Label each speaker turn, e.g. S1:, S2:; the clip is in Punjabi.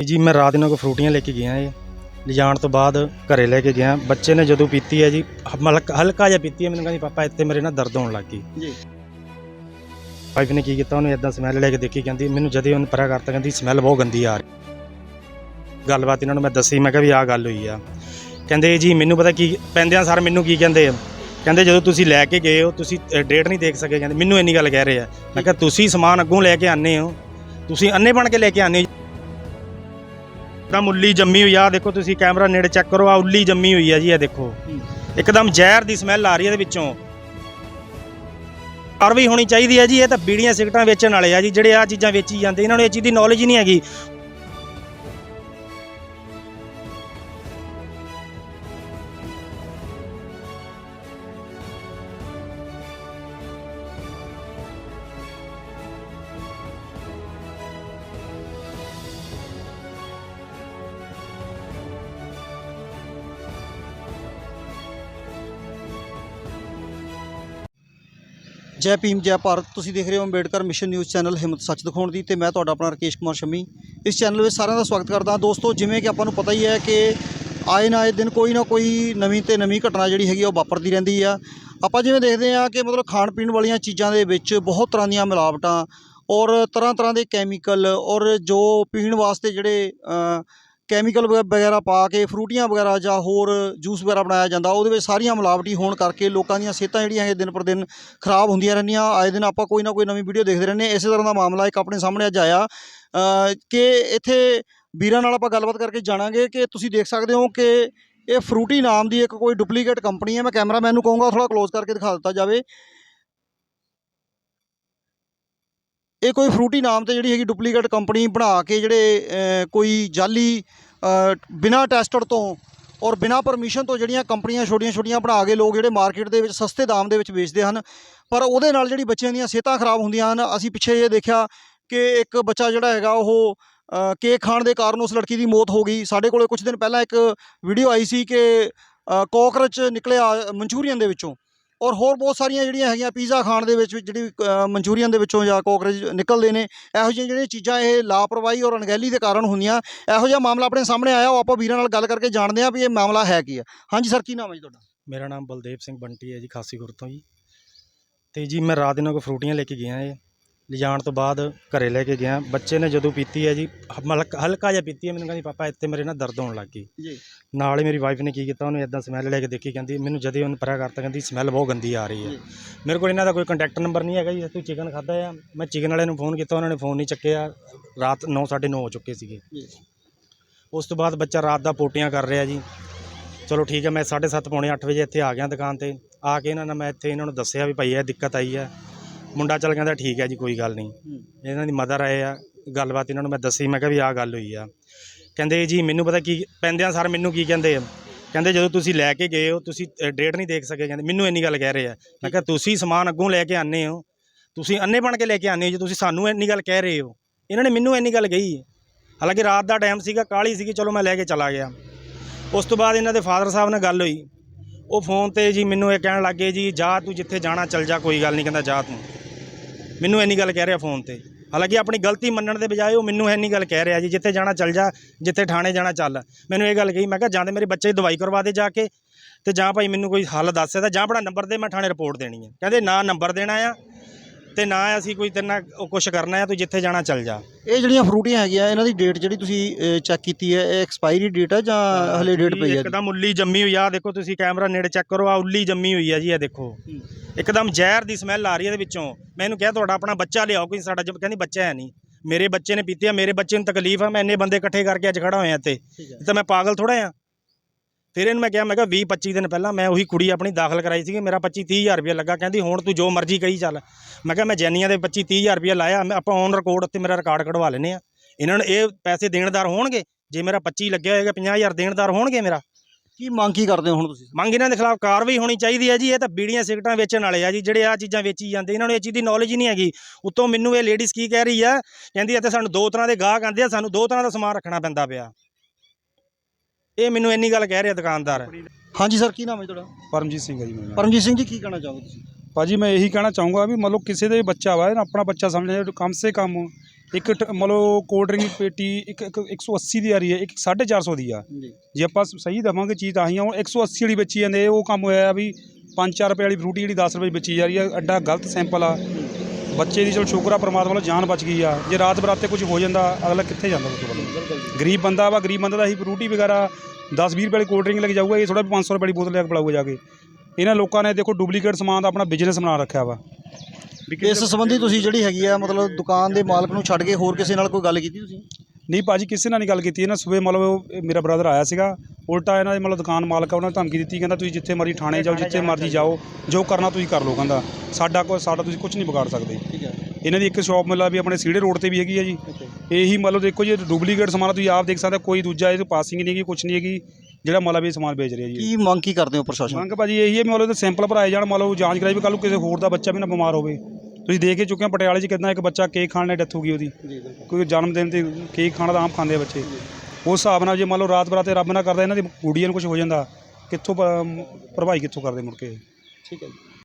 S1: ਜੀ ਮੈਂ ਰਾਤ ਨੂੰ ਕੋ ਫਰੂਟੀਆਂ ਲੈ ਕੇ ਗਿਆ ਜੀ। ਲਿਜਾਣ ਤੋਂ ਬਾਅਦ ਘਰੇ ਲੈ ਕੇ ਗਿਆ। ਬੱਚੇ ਨੇ ਜਦੋਂ ਪੀਤੀ ਹੈ ਜੀ ਹਲਕਾ ਹਲਕਾ ਜਿਹਾ ਪੀਤੀ ਹੈ ਮੈਨੂੰ ਕਹਿੰਦੀ ਪਾਪਾ ਇੱਥੇ ਮੇਰੇ ਨਾਲ ਦਰਦ ਹੋਣ ਲੱਗ ਗਈ।
S2: ਜੀ।
S1: ਵਾਈਫ ਨੇ ਕੀ ਕੀਤਾ ਉਹਨੇ ਇਦਾਂ ਸਮੈਲ ਲੈ ਕੇ ਦੇਖੀ ਕਹਿੰਦੀ ਮੈਨੂੰ ਜਦੇ ਉਹਨੇ ਪਰਾ ਕਰਤਾ ਕਹਿੰਦੀ ਸਮੈਲ ਬਹੁਤ ਗੰਦੀ ਆ ਰਹੀ ਗੱਲਬਾਤ ਇਹਨਾਂ ਨੂੰ ਮੈਂ ਦੱਸੀ ਮੈਂ ਕਿਹਾ ਵੀ ਆਹ ਗੱਲ ਹੋਈ ਆ। ਕਹਿੰਦੇ ਜੀ ਮੈਨੂੰ ਪਤਾ ਕੀ ਪੈਂਦਿਆਂ ਸਰ ਮੈਨੂੰ ਕੀ ਕਹਿੰਦੇ ਆ? ਕਹਿੰਦੇ ਜਦੋਂ ਤੁਸੀਂ ਲੈ ਕੇ ਗਏ ਹੋ ਤੁਸੀਂ ਡੇਟ ਨਹੀਂ ਦੇਖ ਸਕੇ। ਕਹਿੰਦੇ ਮੈਨੂੰ ਇੰਨੀ ਗੱਲ ਕਹਿ ਰਹੇ ਆ। ਮੈਂ ਕਿਹਾ ਤੁਸੀਂ ਸਮਾਨ ਅੱਗੋਂ ਲੈ ਕੇ ਆਨੇ ਹੋ। ਤੁਸੀਂ ਅੰਨੇ ਬਣ ਕੇ ਲੈ ਕੇ ਆਨੇ ਹੋ। ਇੱਕਦਮ ਉੱਲੀ ਜੰਮੀ ਹੋਈ ਆ ਦੇਖੋ ਤੁਸੀਂ ਕੈਮਰਾ ਨੇੜੇ ਚੈੱਕ ਕਰੋ ਆ ਉੱਲੀ ਜੰਮੀ ਹੋਈ ਆ ਜੀ ਇਹ ਦੇਖੋ। ਇੱਕਦਮ ਜ਼ਹਿਰ ਦੀ ਸਮੈਲ ਆ ਰਹੀ ਹੈ ਇਹਦੇ ਵਿੱਚੋਂ। ਕਾਰਵਾਈ ਹੋਣੀ ਚਾਹੀਦੀ ਹੈ ਜੀ, ਇਹ ਤਾਂ ਬੀੜੀਆਂ ਸਿਗਰਟਾਂ ਵੇਚਣ ਵਾਲੇ ਆ ਜੀ, ਜਿਹੜੇ ਆ ਚੀਜ਼ਾਂ ਵੇਚੀ ਜਾਂਦੇ, ਇਹਨਾਂ ਨੂੰ ਇਹ ਚੀਜ਼ ਦੀ ਨੌਲੇਜ ਹੀ ਨਹੀਂ ਹੈਗੀ।
S2: ਜੈ ਭੀਮ, ਜੈ ਭਾਰਤ। ਤੁਸੀਂ ਦੇਖ ਰਹੇ ਹੋ ਅੰਬੇਡਕਰ ਮਿਸ਼ਨ ਨਿਊਜ਼ ਚੈਨਲ ਹਿੰਮਤ ਸੱਚ ਦਿਖਾਉਣ ਦੀ ਤੇ ਮੈਂ ਤੁਹਾਡਾ ਆਪਣਾ ਰਕੇਸ਼ ਕੁਮਾਰ ਸ਼ਮੀ। ਇਸ ਚੈਨਲ ਵਿੱਚ ਸਾਰਿਆਂ ਦਾ ਸਵਾਗਤ ਕਰਦਾ ਦੋਸਤੋ, ਜਿਵੇਂ ਕਿ ਆਪਾਂ ਨੂੰ ਪਤਾ ਹੀ ਹੈ ਕਿ ਆਏ ਨਾ ਆਏ ਦਿਨ ਕੋਈ ਨਾ ਕੋਈ ਨਵੀਂ ਤੇ ਨਵੀਂ ਘਟਨਾ ਜਿਹੜੀ ਹੈਗੀ ਆ, ਉਹ ਵਾਪਰਦੀ ਰਹਿੰਦੀ ਆ। ਆਪਾਂ ਜਿਵੇਂ ਦੇਖਦੇ ਆ ਕਿ ਮਤਲਬ ਖਾਣ ਪੀਣ ਵਾਲੀਆਂ ਚੀਜ਼ਾਂ ਦੇ ਵਿੱਚ ਬਹੁਤ ਤਰ੍ਹਾਂ ਦੀਆਂ ਮਿਲਾਵਟਾਂ ਔਰ ਤਰ੍ਹਾਂ ਤਰ੍ਹਾਂ ਦੇ ਕੈਮੀਕਲ ਔਰ ਜੋ ਪੀਣ ਵਾਸਤੇ ਜਿਹੜੇ ਕੈਮੀਕਲ ਵਗੈ- ਵਗੈਰਾ ਪਾ ਕੇ, ਫਰੂਟੀਆਂ ਵਗੈਰਾ ਜਾਂ ਹੋਰ ਜੂਸ ਵਗੈਰਾ ਬਣਾਇਆ ਜਾਂਦਾ, ਉਹਦੇ ਵਿੱਚ ਸਾਰੀਆਂ ਮਿਲਾਵਟੀ ਹੋਣ ਕਰਕੇ ਲੋਕਾਂ ਦੀਆਂ ਸਿਹਤਾਂ ਜਿਹੜੀਆਂ ਇਹ ਦਿਨ ਪਰ ਦਿਨ ਖਰਾਬ ਹੁੰਦੀਆਂ ਰਹਿੰਦੀਆਂ। ਆਏ ਦਿਨ ਆਪਾਂ ਕੋਈ ਨਾ ਕੋਈ ਨਵੀਂ ਵੀਡੀਓ ਦੇਖਦੇ ਰਹਿੰਦੇ ਹਾਂ। ਇਸੇ ਤਰ੍ਹਾਂ ਦਾ ਮਾਮਲਾ ਇੱਕ ਆਪਣੇ ਸਾਹਮਣੇ ਅੱਜ ਆਇਆ। ਕਿ ਇੱਥੇ ਵੀਰਾਂ ਨਾਲ ਆਪਾਂ ਗੱਲਬਾਤ ਕਰਕੇ ਜਾਣਾਂਗੇ ਕਿ ਤੁਸੀਂ ਦੇਖ ਸਕਦੇ ਹੋ ਕਿ ਇਹ ਫਰੂਟੀ ਨਾਮ ਦੀ ਇੱਕ ਕੋਈ ਡੁਪਲੀਕੇਟ ਕੰਪਨੀ ਹੈ। ਮੈਂ ਕੈਮਰਾਮੈਨ ਨੂੰ ਕਹੂੰਗਾ ਥੋੜਾ ਕਲੋਜ਼ ਕਰਕੇ ਦਿਖਾ ਦਿੱਤਾ ਜਾਵੇ। ਇਹ ਕੋਈ ਫਰੂਟੀ ਨਾਮ ਤੇ ਜਿਹੜੀ ਹੈਗੀ ਡੁਪਲੀਕੇਟ ਕੰਪਨੀ ਬਣਾ ਕੇ ਜਿਹੜੇ ਕੋਈ ਜਾਲੀ ਅ, ਬਿਨਾਂ ਟੈਸਟਡ ਤੋਂ ਔਰ ਬਿਨਾਂ ਪਰਮਿਸ਼ਨ ਤੋਂ ਜਿਹੜੀਆਂ ਕੰਪਨੀਆਂ ਛੋਟੀਆਂ-ਛੋਟੀਆਂ ਬਣਾ ਕੇ ਲੋਕ ਜਿਹੜੇ ਮਾਰਕੀਟ ਦੇ ਵਿੱਚ ਸਸਤੇ ਦਾਮ ਦੇ ਵਿੱਚ ਵੇਚਦੇ ਹਨ ਪਰ ਉਹਦੇ ਨਾਲ ਜਿਹੜੀ ਬੱਚਿਆਂ ਦੀਆਂ ਸਿਹਤਾਂ ਖਰਾਬ ਹੁੰਦੀਆਂ ਹਨ ਅਸੀਂ ਪਿੱਛੇ ਇਹ ਦੇਖਿਆ ਕਿ ਇੱਕ ਬੱਚਾ ਜਿਹੜਾ ਹੈਗਾ ਉਹ ਕੇਕ ਖਾਣ ਦੇ ਕਾਰਨ ਉਸ ਲੜਕੀ ਦੀ ਮੌਤ ਹੋ ਗਈ। ਸਾਡੇ ਕੋਲੇ ਕੁਝ ਦਿਨ ਪਹਿਲਾਂ ਇੱਕ ਵੀਡੀਓ ਆਈ ਸੀ ਕਿ ਕੋਕਰਚ ਨਿਕਲਿਆ ਮਨਚੂਰੀਅਨ ਦੇ ਵਿੱਚੋਂ। ਔਰ ਹੋਰ ਬਹੁਤ ਸਾਰੀਆਂ ਜਿਹੜੀਆਂ ਹੈਗੀਆਂ ਪੀਜ਼ਾ ਖਾਣ ਦੇ ਵਿੱਚ ਵੀ ਜਿਹੜੀ ਮਨਚੂਰੀਅਨ ਦੇ ਵਿੱਚੋਂ ਜਾਂ ਕੋਕਰੇਜ ਨਿਕਲਦੇ ਨੇ, ਇਹੋ ਜਿਹੀਆਂ ਜਿਹੜੀਆਂ ਚੀਜ਼ਾਂ ਇਹ ਲਾਪਰਵਾਹੀ ਔਰ ਅਣਗਹਿਲੀ ਦੇ ਕਾਰਨ ਹੁੰਦੀਆਂ। ਇਹੋ ਜਿਹਾ ਮਾਮਲਾ ਆਪਣੇ ਸਾਹਮਣੇ ਆਇਆ, ਉਹ ਆਪਾਂ ਵੀਰਾਂ ਨਾਲ ਗੱਲ ਕਰਕੇ ਜਾਣਦੇ ਹਾਂ ਵੀ ਇਹ ਮਾਮਲਾ ਹੈ ਕੀ ਆ। ਹਾਂਜੀ ਸਰ, ਕੀ ਨਾਮ ਹੈ ਜੀ ਤੁਹਾਡਾ?
S1: ਮੇਰਾ ਨਾਮ ਬਲਦੇਵ ਸਿੰਘ ਬੰਟੀ ਹੈ ਜੀ ਖਾਸੀਪੁਰ ਤੋਂ ਜੀ। ਤੇ ਜੀ ਮੈਂ ਰਾਤ ਨੂੰ ਕੋ ਫਰੂਟੀਆਂ ਲੈ ਕੇ ਗਿਆ ਜੀ ਲਿਜਾਣ ਤੋਂ ਬਾਅਦ ਘਰੇ ਲੈ ਕੇ ਗਿਆ। ਬੱਚੇ ਨੇ ਜਦੋਂ ਪੀਤੀ ਹੈ ਜੀ ਹਲਕਾ ਹਲਕਾ ਜਿਹਾ ਪੀਤੀ ਹੈ। ਮੈਨੂੰ ਕਹਿੰਦੀ ਪਾਪਾ ਇੱਥੇ ਮੇਰੇ ਨਾਲ ਦਰਦ ਹੋਣ ਲੱਗ ਗਈ।
S2: ਜੀ।
S1: ਨਾਲ ਹੀ ਮੇਰੀ ਵਾਈਫ ਨੇ ਕੀ ਕੀਤਾ ਉਹਨੇ ਇਦਾਂ ਸਮੈਲ ਲੈ ਕੇ ਦੇਖੀ ਕਹਿੰਦੀ ਮੈਨੂੰ ਜਦੇ ਉਹਨੇ ਪਰਾ ਕਰਤਾ ਕਹਿੰਦੀ ਸਮੈਲ ਬਹੁਤ ਗੰਦੀ ਆ ਰਹੀ ਹੈ।
S2: ਜੀ।
S1: ਮੇਰੇ ਕੋਲ ਇਹਨਾਂ ਦਾ ਕੋਈ ਕੰਟੈਕਟ ਨੰਬਰ ਨਹੀਂ ਹੈਗਾ ਜੀ ਤੂੰ ਚਿਕਨ ਖਾਦਾ ਆ। ਮੈਂ ਚਿਕਨ ਵਾਲੇ ਨੂੰ ਫੋਨ ਕੀਤਾ ਉਹਨਾਂ ਨੇ ਫੋਨ ਨਹੀਂ ਚੱਕਿਆ। ਰਾਤ 9:30 ਹੋ ਚੁੱਕੇ ਸੀਗੇ।
S2: ਜੀ।
S1: ਉਸ ਤੋਂ ਬਾਅਦ ਬੱਚਾ ਰਾਤ ਦਾ ਪੋਟੀਆਂ ਕਰ ਰਿਹਾ ਜੀ। ਚਲੋ ਠੀਕ ਹੈ ਮੈਂ 7:30 ਪੌਣੇ 8 ਵਜੇ ਇੱਥੇ ਆ ਗਿਆ ਦੁਕਾਨ ਤੇ। ਆ ਕੇ ਇਹਨਾਂ ਨੇ ਮੈਂ ਇੱਥੇ ਇਹਨਾਂ ਨੂੰ ਦੱਸਿਆ ਵੀ ਭਾਈ ਇਹ ਦਿੱਕਤ ਆਈ ਹੈ। ਮੁੰਡਾ ਚੱਲ ਕਹਿੰਦਾ ਠੀਕ ਹੈ ਜੀ ਕੋਈ ਗੱਲ ਨਹੀਂ। ਇਹਨਾਂ ਦੀ ਮਦਰ ਆਏ ਆ ਗੱਲਬਾਤ ਇਹਨਾਂ ਨੂੰ ਮੈਂ ਦੱਸੀ ਮੈਂ ਕਿਹਾ ਵੀ ਆਹ ਗੱਲ ਹੋਈ ਆ। ਕਹਿੰਦੇ ਜੀ ਮੈਨੂੰ ਪਤਾ ਕੀ ਪੈਂਦਿਆਂ ਸਰ ਮੈਨੂੰ ਕੀ ਕਹਿੰਦੇ ਆ? ਕਹਿੰਦੇ ਜਦੋਂ ਤੁਸੀਂ ਲੈ ਕੇ ਗਏ ਹੋ ਤੁਸੀਂ ਡੇਟ ਨਹੀਂ ਦੇਖ ਸਕੇ ਕਹਿੰਦੇ ਮੈਨੂੰ ਇੰਨੀ ਗੱਲ ਕਹਿ ਰਹੇ ਆ। ਮੈਂ ਕਿਹਾ ਤੁਸੀਂ ਸਮਾਨ ਅੱਗੋਂ ਲੈ ਕੇ ਆਨੇ ਹੋ। ਤੁਸੀਂ ਅੰਨੇ ਬਣ ਕੇ ਲੈ ਕੇ ਆਨੇ ਹੋ ਜੇ ਤੁਸੀਂ ਸਾਨੂੰ ਇੰਨੀ ਗੱਲ ਕਹਿ ਰਹੇ ਹੋ। ਇਹਨਾਂ ਨੇ ਮੈਨੂੰ ਇੰਨੀ ਗੱਲ ਕਹੀ। ਹਾਲਾਂਕਿ ਰਾਤ ਦਾ ਟਾਈਮ ਸੀਗਾ ਕਾਲੀ ਸੀਗੀ ਚਲੋ ਮੈਂ ਲੈ ਕੇ ਚਲਾ ਗਿਆ। ਉਸ ਤੋਂ ਬਾਅਦ ਇਹਨਾਂ ਦੇ ਫਾਦਰ ਸਾਹਿਬ ਨਾਲ ਗੱਲ ਹੋਈ। ਉਹ ਫੋਨ ਤੇ ਜੀ ਮੈਨੂੰ ਇਹ ਕਹਿਣ ਲੱਗੇ ਜੀ ਜਾ ਤੂੰ ਜਿੱਥੇ ਜਾਣਾ ਚੱਲ ਜਾ ਕੋਈ ਗੱਲ ਨਹੀਂ ਕਹਿੰਦਾ ਜਾ ਤੂੰ। ਮੈਨੂੰ ਇੰਨੀ ਗੱਲ ਕਹਿ ਰਿਹਾ ਫੋਨ ਤੇ। ਹਾਲਾਂਕਿ ਆਪਣੀ ਗਲਤੀ ਮੰਨਣ ਦੇ ਬਜਾਏ ਉਹ ਮੈਨੂੰ ਇੰਨੀ ਗੱਲ ਕਹਿ ਰਿਹਾ ਜੀ, ਜਿੱਥੇ ਜਾਣਾ ਚੱਲ ਜਾ, ਜਿੱਥੇ ਥਾਣੇ ਜਾਣਾ ਚੱਲ। ਮੈਨੂੰ ਇਹ ਗੱਲ ਕਹੀ, ਮੈਂ ਕਿਹਾ ਜਾਂ ਤੇ ਮੇਰੇ ਬੱਚੇ ਦੀ ਦਵਾਈ ਕਰਵਾ ਦੇ ਜਾ ਕੇ, ਤੇ ਜਾਂ ਭਾਈ ਮੈਨੂੰ ਕੋਈ ਹੱਲ ਦੱਸ ਸਕਦਾ ਜਾਂ ਆਪਣਾ ਨੰਬਰ ਦੇ ਮੈਂ ਥਾਣੇ ਰਿਪੋਰਟ ਦੇਣੀ ਹੈ ਕਹਿੰਦੇ ਨਾ ਨੰਬਰ ਦੇਣਾ ਆ ਤੇ ਨਾ ਅਸੀਂ ਕੋਈ ਤੇਰੇ ਨਾਲ ਕੁਝ ਕਰਨਾ ਆ ਤੂੰ ਜਿੱਥੇ ਜਾਣਾ ਚੱਲ ਜਾ।
S2: ਇਹ ਜਿਹੜੀਆਂ ਫਰੂਟੀਆਂ ਹੈਗੀਆਂ ਇਹਨਾਂ ਦੀ ਡੇਟ ਜਿਹੜੀ ਤੁਸੀਂ ਚੈੱਕ ਕੀਤੀ ਹੈ ਇਹ ਐਕਸਪਾਇਰੀ ਡੇਟ ਹੈ ਜਾਂ ਹਲੇ ਡੇਟ ਪਈ ਹੈ
S1: ਇੱਕਦਮ ਉੱਲੀ ਜੰਮੀ ਹੋਈ ਆ ਦੇਖੋ ਤੁਸੀਂ ਕੈਮਰਾ ਨੇੜੇ ਚੈੱਕ ਕਰੋ ਆ ਉੱਲੀ ਜੰਮੀ ਹੋਈ ਆ ਜੀ ਇਹ ਦੇਖੋ। ਇੱਕਦਮ ਜ਼ਹਿਰ ਦੀ ਸਮੈਲ ਆ ਰਹੀ ਹੈ ਇਹਦੇ ਵਿੱਚੋਂ। ਮੈਨੂੰ ਕਿਹਾ ਤੁਹਾਡਾ ਆਪਣਾ ਬੱਚਾ ਲਿਆਓ ਕੋਈ ਸਾਡਾ ਜਬ ਕਹਿੰਦੀ ਬੱਚਾ ਹੈ ਨਹੀਂ। ਮੇਰੇ ਬੱਚੇ ਨੇ ਪੀਤੀ ਆ ਮੇਰੇ ਬੱਚੇ ਨੂੰ ਤਕਲੀਫ ਆ ਮੈਂ ਇੰਨੇ ਬੰਦੇ ਇਕੱਠੇ ਕਰਕੇ ਅੱਜ ਖੜਾ ਹੋਇਆ ਇੱਥੇ।
S2: ਹੈ
S1: ਤਾਂ ਮੈਂ ਪਾਗਲ ਥੋੜਾ ਆ। ਫਿਰ ਇਹਨੂੰ ਮੈਂ ਕਿਹਾ ਮੈਂ ਕਿਹਾ 20 25 ਦਿਨ ਪਹਿਲਾਂ ਮੈਂ ਉਹੀ ਕੁੜੀ ਆਪਣੀ ਦਾਖਲ ਕਰਾਈ ਸੀਗੀ ਮੇਰਾ 25 30000 ਰੁਪਏ ਲੱਗਾ ਕਹਿੰਦੀ ਹੁਣ ਤੂੰ ਜੋ ਮਰਜ਼ੀ ਕਹੀ ਚੱਲ। ਮੈਂ ਕਿਹਾ ਮੈਂ ਜੈਨੀਆਂ ਦੇ 25 30000 ਰੁਪਏ ਲਾਇਆ ਮੈਂ ਆਪਾਂ ਔਨ ਰਿਕਾਰਡ ਉੱਤੇ ਮੇਰਾ ਰਿਕਾਰਡ ਕਢਵਾ ਲੈਨੇ ਆ ਇਹਨਾਂ ਨੂੰ ਇਹ ਪੈਸੇ ਦੇਣਦਾਰ ਹੋਣਗੇ? ਜੇ ਮੇਰਾ 25 ਲੱਗਿਆ ਹੋਏਗਾ 50000 ਦੇਣਦਾਰ ਹੋਣਗੇ ਮੇਰਾ?
S2: ਕੀ ਮੰਗ ਕੀ ਕਰਦੇ ਹੋ ਹੁਣ ਤੁਸੀਂ?
S1: ਮੰਗ ਇਹਨਾਂ ਦੇ ਖਿਲਾਫ ਕਾਰਵਾਈ ਹੋਣੀ ਚਾਹੀਦੀ ਹੈ ਜੀ ਇਹ ਤਾਂ ਬੀੜੀਆਂ ਸਿਗਰਟਾਂ ਵੇਚਣ ਵਾਲੇ ਆ ਜੀ ਜਿਹੜੇ ਆ ਚੀਜ਼ਾਂ ਵੇਚੀ ਜਾਂਦੇ ਇਹਨਾਂ ਨੂੰ ਇਹ ਚੀਜ਼ ਦੀ ਨੌਲੇਜ ਹੀ ਨਹੀਂ ਹੈਗੀ। ਉੱਤੋਂ ਮੈਨੂੰ ਇਹ ਲੇਡੀਜ਼ ਕੀ ਕਹਿ ਰਹੀ ਆ ਕਹਿੰਦੀ ਇੱਥੇ ਸਾਨੂੰ ਦੋ ਤਰ੍ਹਾਂ ਦੇ ਗਾਹਕ ਆਉਂਦੇ ਆ ਸਾਨੂੰ ਦੋ ਤਰ੍ਹਾਂ ਦਾ ਸਮਾਨ ਰੱਖਣਾ ਪੈਂਦਾ ਪਿਆ। ਇਹ ਮੈਨੂੰ ਇੰਨੀ ਗੱਲ ਕਹਿ ਰਿਹਾ ਦੁਕਾਨਦਾਰ।
S2: ਹਾਂਜੀ ਸਰ ਕੀ ਨਾਮ ਹੈ ਤੁਹਾਡਾ?
S3: ਪਰਮਜੀਤ ਸਿੰਘ ਹੈ ਜੀ ਮੇਰਾ ਨਾਮ।
S2: ਪਰਮਜੀਤ ਸਿੰਘ ਜੀ ਕੀ ਕਹਿਣਾ ਚਾਹੋਗੇ ਤੁਸੀਂ?
S3: ਭਾਜੀ ਮੈਂ ਇਹੀ ਕਹਿਣਾ ਚਾਹੂੰਗਾ ਵੀ ਮਤਲਬ ਕਿਸੇ ਦੇ ਵੀ ਬੱਚਾ ਵਾ ਨਾ ਆਪਣਾ ਬੱਚਾ ਸਮਝਣਾ ਕਮ ਸੇ ਕਮ ਇੱਕ ਟ- ਮੰਨ ਲਓ ਕੋਲਡ ਡਰਿੰਕ ਦੀ ਪੇਟੀ ਇੱਕ ਇੱਕ 180 ਦੀ ਆ ਰਹੀ ਹੈ ਇੱਕ 450 ਦੀ ਆ।
S2: ਜੀ
S3: ਜੇ ਆਪਾਂ ਸ- ਸਹੀ ਦੇਵਾਂਗੇ ਚੀਜ਼ ਤਾਂ ਹੀ ਆ ਹੁਣ 180 ਵਾਲੀ ਵੇਚੀ ਜਾਂਦੇ ਉਹ ਕੰਮ ਹੋਇਆ ਵੀ 5-4 ਰੁਪਏ ਵਾਲੀ ਫਰੂਟੀ ਜਿਹੜੀ 10 ਰੁਪਏ 'ਚ ਵੇਚੀ ਜਾ ਰਹੀ ਹੈ ਐਡਾ ਗਲਤ ਸੈਂਪਲ ਆ। ਬੱਚੇ ਦੀ ਚਲੋ ਸ਼ੁਕਰ ਆ, ਪ੍ਰਮਾਤਮਾ ਵੱਲੋਂ ਜਾਨ ਬਚ ਗਈ ਆ। ਜੇ ਰਾਤ ਬਰਾਤੇ ਕੁਝ ਹੋ ਜਾਂਦਾ, ਅਗਲਾ ਕਿੱਥੇ ਜਾਂਦਾ ਉਸ ਵੱਲੋਂ? ਗਰੀਬ ਬੰਦਾ ਵਾ, ਗਰੀਬ ਬੰਦਾ ਦਾ ਹੀ ਫਰੂਟੀ ਵਗੈਰਾ 10-20 ਰੁਪਏ ਵਾਲੀ ਕੋਲਡ ਡਰਿੰਕ ਲੈ ਕੇ ਜਾਊਗਾ, ਇਹ ਥੋੜਾ 500 ਰੁਪਏ ਦੀ ਬੋਤਲ ਲੈ ਕੇ ਪਲਾਊਗਾ ਜਾ ਕੇ। ਇਹਨਾਂ ਲੋਕਾਂ ਨੇ ਦੇਖੋ ਡੁਪਲੀਕੇਟ ਸਮਾਨ ਦਾ ਆਪਣਾ ਬਿਜ਼ਨਸ ਬਣਾ ਰੱਖਿਆ ਵਾ। ਵੀ
S2: ਇਸ ਸੰਬੰਧੀ ਤੁਸੀਂ ਜਿਹੜੀ ਹੈਗੀ ਆ, ਮਤਲਬ ਦੁਕਾਨ ਦੇ ਮਾਲਕ ਨੂੰ ਛੱਡ ਕੇ ਹੋਰ ਕਿਸੇ ਨਾਲ ਕੋਈ ਗੱਲ ਕੀਤੀ ਤੁਸੀਂ?
S3: ਨਹੀਂ ਭਾਜੀ ਕਿਸੇ ਨਾਲ ਨਹੀਂ ਗੱਲ ਕੀਤੀ ਇਹਨਾਂ ਸਵੇਰ ਮਤਲਬ ਮੇਰਾ ਬ੍ਰਦਰ ਆਇਆ ਸੀਗਾ ਉਲਟਾ ਇਹਨਾਂ ਦੇ ਮਤਲਬ ਦੁਕਾਨ ਮਾਲਕ ਆ ਉਹਨਾਂ ਨੇ ਧਮਕੀ ਦਿੱਤੀ ਕਹਿੰਦਾ ਤੁਸੀਂ ਜਿੱਥੇ ਮਰਜ਼ੀ ਥਾਣੇ ਜਾਓ ਜਿੱਥੇ ਮਰਜ਼ੀ ਜਾਓ। ਜੋ ਕਰਨਾ ਤੁਸੀਂ ਕਰ ਲਓ ਕਹਿੰਦਾ। ਸਾਡਾ ਕੋ ਸਾਡਾ ਤੁਸੀਂ ਕੁਝ ਨਹੀਂ ਵਿਗਾੜ ਸਕਦੇ। ਇਹਨਾਂ ਦੀ ਇੱਕ ਸ਼ਾਪ ਮਤਲਬ ਵੀ ਆਪਣੇ ਸੀੜੇ ਰੋਡ ਤੇ ਵੀ ਹੈਗੀ ਆ ਜੀ। ਇਹੀ ਮਤਲਬ ਦੇਖੋ ਜੀ ਡੁਪਲੀਕੇਟ ਸਮਾਨ ਤੁਸੀਂ ਆਪ ਦੇਖ ਸਕਦੇ ਕੋਈ ਦੂਜਾ ਇਹ ਪਾਸਿੰਗ ਨਹੀਂ ਹੈਗੀ ਕੁਝ ਨਹੀਂ ਹੈਗੀ ਜਿਹੜਾ ਮਤਲਬ ਇਹ ਸਮਾਨ ਵੇਚ ਰਿਹਾ ਜੀ।
S2: ਕੀ ਮੰਗ ਕੀ ਕਰਦੇ ਹੋ ਪ੍ਰਸ਼ਾਸਨ?
S3: ਮੰਗ ਭਾਜੀ ਇਹੀ ਹੈ ਮਤਲਬ ਸੈਂਪਲ ਭਰਾਏ ਜਾਣ ਮਤਲਬ ਜਾਂਚ ਕਰਾਈ ਵੀ ਕੱਲ ਨੂੰ ਕਿਸੇ ਹੋਰ ਦਾ ਬੱਚਾ ਵੀ ਨਾ ਬਿਮਾਰ ਹੋਵੇ। ਤੁਸੀਂ ਦੇਖ ਕੇ ਚੁੱਕੇ ਹੋ ਪਟਿਆਲੇ 'ਚ ਕਿੰਨਾ ਇੱਕ ਬੱਚਾ ਕੇਕ ਖਾਣ ਨਾਲ ਡੈਥ ਹੋ ਗਈ ਉਹਦੀ। ਕੋਈ ਜਨਮ ਦਿਨ ਤੇ ਕੇਕ ਖਾਣਾ ਤਾਂ ਆਮ ਖਾਂਦੇ ਆ ਬੱਚੇ। ਉਸ ਹਿਸਾਬ ਨਾਲ ਜੇ ਮੰਨ ਲਓ ਰਾਤ ਬਰਾਤੇ ਰੱਬ ਨਾ ਕਰਦਾ ਇਹਨਾਂ ਦੀ ਕੁੜੀਆਂ ਨੂੰ ਕੁਝ ਹੋ ਜਾਂਦਾ ਕਿੱਥੋਂ ਭਰਵਾਈ ਕਿੱਥੋਂ ਕਰਦੇ ਮੁੜ ਕੇ?
S2: ਠੀਕ ਹੈ ਜੀ।